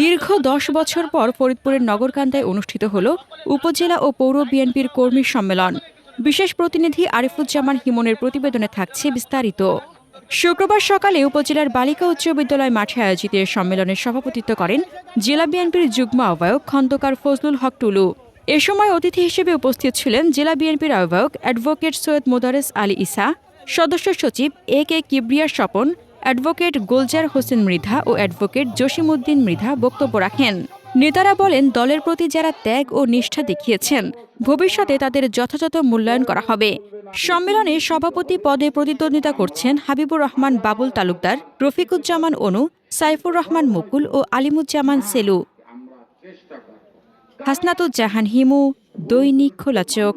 দীর্ঘ দশ বছর পর ফরিদপুরের নগরকান্দায় অনুষ্ঠিত হল উপজেলা ও পৌর বিএনপির কর্মী সম্মেলন। বিশেষ প্রতিনিধি আরিফুজ্জামান হিমনের প্রতিবেদনে থাকছে বিস্তারিত। শুক্রবার সকালে উপজেলার বালিকা উচ্চ বিদ্যালয় মাঠে আয়োজিত এ সম্মেলনের সভাপতিত্ব করেন জেলা বিএনপির যুগ্ম আহ্বায়ক খন্দকার ফজলুল হক টুলু। এ সময় অতিথি হিসেবে উপস্থিত ছিলেন জেলা বিএনপির আহ্বায়ক অ্যাডভোকেট সৈয়দ মোদারেস আলী ইসা, সদস্য সচিব A K Kibria Swapan advocate Golzar Hossain Mridha O advocate Jasimuddin Mridha বক্তব্য রাখেন। নেতারা বলেন, দলের প্রতি যারা ত্যাগ ও নিষ্ঠা দেখিয়েছেন, ভবিষ্যতে তাদের যথাযথ মূল্যায়ন করা হবে। সম্মেলনে সভাপতি পদে প্রতিদ্বন্দ্বিতা করছেন হাবিবুর রহমান বাবুল তালুকদার, রফিকুজ্জামান অনু, সাইফুর রহমান মুকুল ও আলিমুজ্জামান সেলু। হাসনাতুজ্জাহান হিমু, দৈনিক খোলা চোখ।